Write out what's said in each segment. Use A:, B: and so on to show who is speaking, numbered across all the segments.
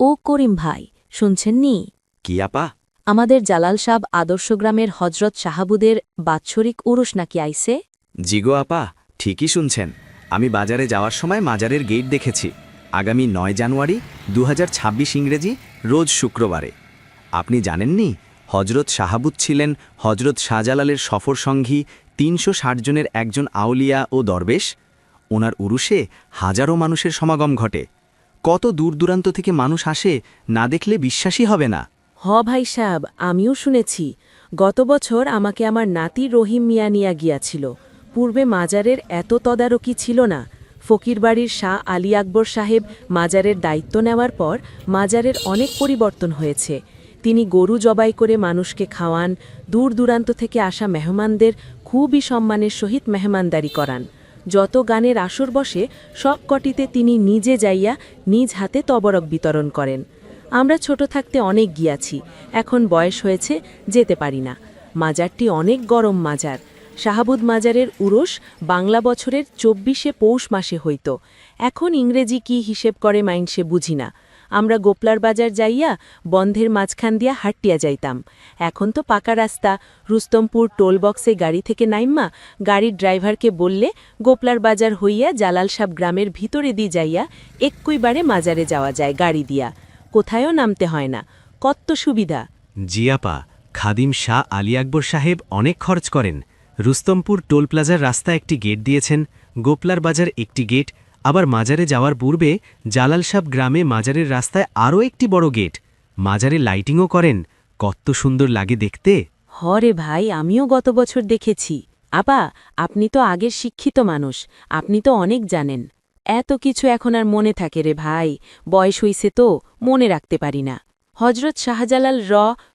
A: ও করিম ভাই শুনছেন নি?
B: কি আপা?
A: আমাদের জালাল সাব আদর্শ গ্রামের হজরত শাহাবুদের বাৎসরিক উরুস নাকি আইছে?
B: জিগো আপা ঠিকই শুনছেন। আমি বাজারে যাওয়ার সময় মাজারের গেট দেখেছি। আগামী নয় জানুয়ারি দু হাজার ছাব্বিশ ইংরেজি রোজ শুক্রবারে। আপনি জানেননি হজরত শাহাবুদ ছিলেন হজরত শাহজালালের সফর সঙ্গী তিনশো জনের একজন আউলিয়া ও দরবেশ। ওনার উরুষে হাজারো মানুষের সমাগম ঘটে। কত দূর দূরান্ত থেকে মানুষ আসে, না দেখলে বিশ্বাসই হবে না।
C: হ ভাই সাহেব, আমিও শুনেছি। গত বছর আমাকে আমার নাতি রহিম মিয়া নিয়া গিয়াছিল। পূর্বে মাজারের এত তদারকি ছিল না। ফকিরবাড়ির শাহ আলী আকবর সাহেব মাজারের দায়িত্ব নেওয়ার পর মাজারের অনেক পরিবর্তন হয়েছে। তিনি গরু জবাই করে মানুষকে খাওয়ান, দূর দূরান্ত থেকে আসা মেহমানদের খুবই সম্মানের সহিত মেহমানদারি করান। যত গানের আসর বসে, সব কটিতে তিনি নিজে যাইয়া নিজ হাতে তবরক বিতরণ করেন। আমরা ছোট থাকতে অনেক গিয়াছি, এখন বয়স হয়েছে, যেতে পারি না। মাজারটি অনেক গরম মাজার। শাহাবুদ মাজারের উরস বাংলা বছরের চব্বিশে পৌষ মাসে হইত। এখন ইংরেজি কি হিসেব করে মাইন্ডসে বুঝি না। আমরা গোপলার বাজার যাইয়া বন্ধের মাঝখান দিয়া হাঁটিয়া যাইতাম। এখন তো পাকা রাস্তা। রুস্তমপুর টোল বক্সে গাড়ি থেকে নাইম্মা গাড়ির ড্রাইভারকে বললে, গোপলার বাজার হইয়া জালাল সাব গ্রামের ভিতরে দিয়ে যাইয়া একইবারে মাজারে যাওয়া যায় গাড়ি দিয়া। কোথায়ও নামতে হয় না। কত সুবিধা।
D: জিয়াপা খাদিম শাহ আলী আকবর সাহেব অনেক খরচ করেন। রুস্তমপুর টোল প্লাজার রাস্তা একটি গেট দিয়েছেন। গোপলার বাজার একটি গেট আবার মাজারে যাওয়ার পূর্বে জালালসাব গ্রামে মাজারের রাস্তায় আরও একটি বড় গেট। মাজারে লাইটিংও করেন। কত সুন্দর লাগে দেখতে।
C: হরে ভাই, আমিও গত বছর দেখেছি। আপা, আপনি তো আগের শিক্ষিত মানুষ। আপনি তো অনেক জানেন। এত কিছু এখন আর মনে থাকে রে ভাই। বয়স হইছে তো, মনে রাখতে পারি না। হজরত শাহজালাল র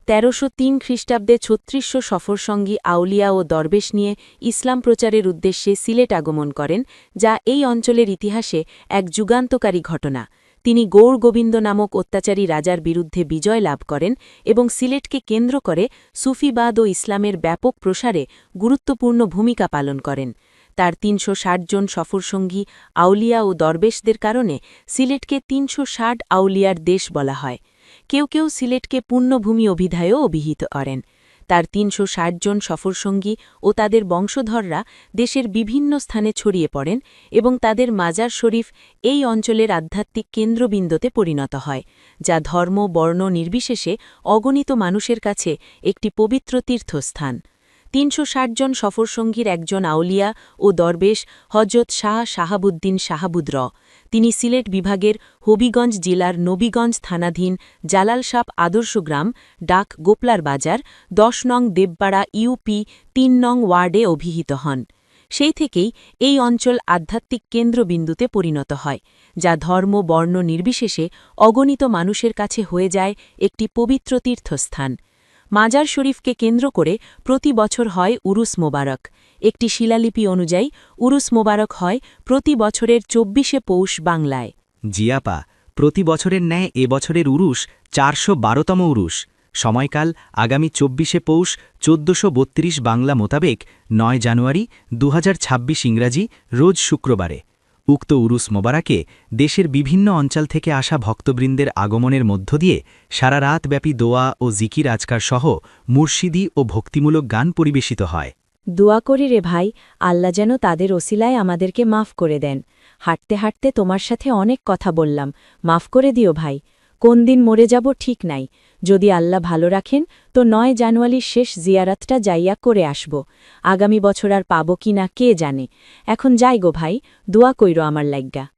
C: তেরোশো তিন খ্রিস্টাব্দে ছত্রিশশো সফরসঙ্গী আউলিয়া ও দরবেশ নিয়ে ইসলাম প্রচারের উদ্দেশ্যে সিলেট আগমন করেন, যা এই অঞ্চলের ইতিহাসে এক যুগান্তকারী ঘটনা। তিনি গৌর গোবিন্দ নামক অত্যাচারী রাজার বিরুদ্ধে বিজয় লাভ করেন এবং সিলেটকে কেন্দ্র করে সুফিবাদ ও ইসলামের ব্যাপক প্রসারে গুরুত্বপূর্ণ ভূমিকা পালন করেন। তার তিনশো ষাট জন সফরসঙ্গী আউলিয়া ও দরবেশদের কারণে সিলেটকে তিনশো ষাট আউলিয়ার দেশ বলা হয়। কেউ কেউ সিলেটকে পূর্ণভূমি অভিধায়ও অভিহিত করেন। তার তিনশো ষাট জন সফরসঙ্গী ও তাদের বংশধররা দেশের বিভিন্ন স্থানে ছড়িয়ে পড়েন এবং তাদের মাজার শরীফ এই অঞ্চলের আধ্যাত্মিক কেন্দ্রবিন্দুতে পরিণত হয়, যা ধর্ম, বর্ণ নির্বিশেষে অগণিত মানুষের কাছে একটি পবিত্র তীর্থস্থান। তিনশো ষাট জন সফরসঙ্গীর একজন আউলিয়া ও দরবেশ হজরত শাহ শাহাবুদ্দিন শাহাবুদ র তিনি সিলেট বিভাগের হবিগঞ্জ জেলার নবীগঞ্জ থানাধীন জালালসাপ আদর্শ গ্রাম, ডাক গোপলার বাজার, দশ নং দেবপাড়া ইউপি, তিন নং ওয়ার্ডে অভিহিত হন। সেই থেকেই এই অঞ্চল আধ্যাত্মিক কেন্দ্রবিন্দুতে পরিণত হয়, যা ধর্ম, বর্ণ নির্বিশেষে অগণিত মানুষের কাছে হয়ে যায় একটি পবিত্র তীর্থস্থান। মাজার শরীফকে কেন্দ্র করে প্রতি বছর হয় উরুস মোবারক। একটি শিলালিপি অনুযায়ী, উরুস মোবারক হয় প্রতি বছরের চব্বিশে পৌষ বাংলায়।
D: জিয়াপা প্রতি বছরের ন্যায় এবছরের বছরের উরুষ চারশো বারোতম উরুষ সময়কাল আগামী চব্বিশে পৌষ চোদ্দশো বাংলা মোতাবেক নয় জানুয়ারি দু হাজার ছাব্বিশ ইংরাজি, রোজ শুক্রবারে। উক্ত উরুস মোবারাকে দেশের বিভিন্ন অঞ্চল থেকে আসা ভক্তবৃন্দের আগমনের মধ্য দিয়ে সারা রাতব্যাপী দোয়া ও জিকির আজকার সহ মুর্শিদি ও ভক্তিমূলক গান পরিবেশিত হয়।
C: দোয়া করি রে ভাই, আল্লাহ যেন তাদের ওসিলায় আমাদেরকে মাফ করে দেন। হাঁটতে হাঁটতে তোমার সাথে অনেক কথা বললাম। মাফ করে দিও ভাই। কোন দিন মরে যাব ঠিক নাই। যদি আল্লাহ ভালো রাখেন, তো নয় জানুয়ারির শেষ জিয়ারাতটা যাইয়া করে আসব। আগামী বছর আর পাব কি না, কে জানে। এখন যাই গো ভাই, দোয়া কইর আমার লাগ্গা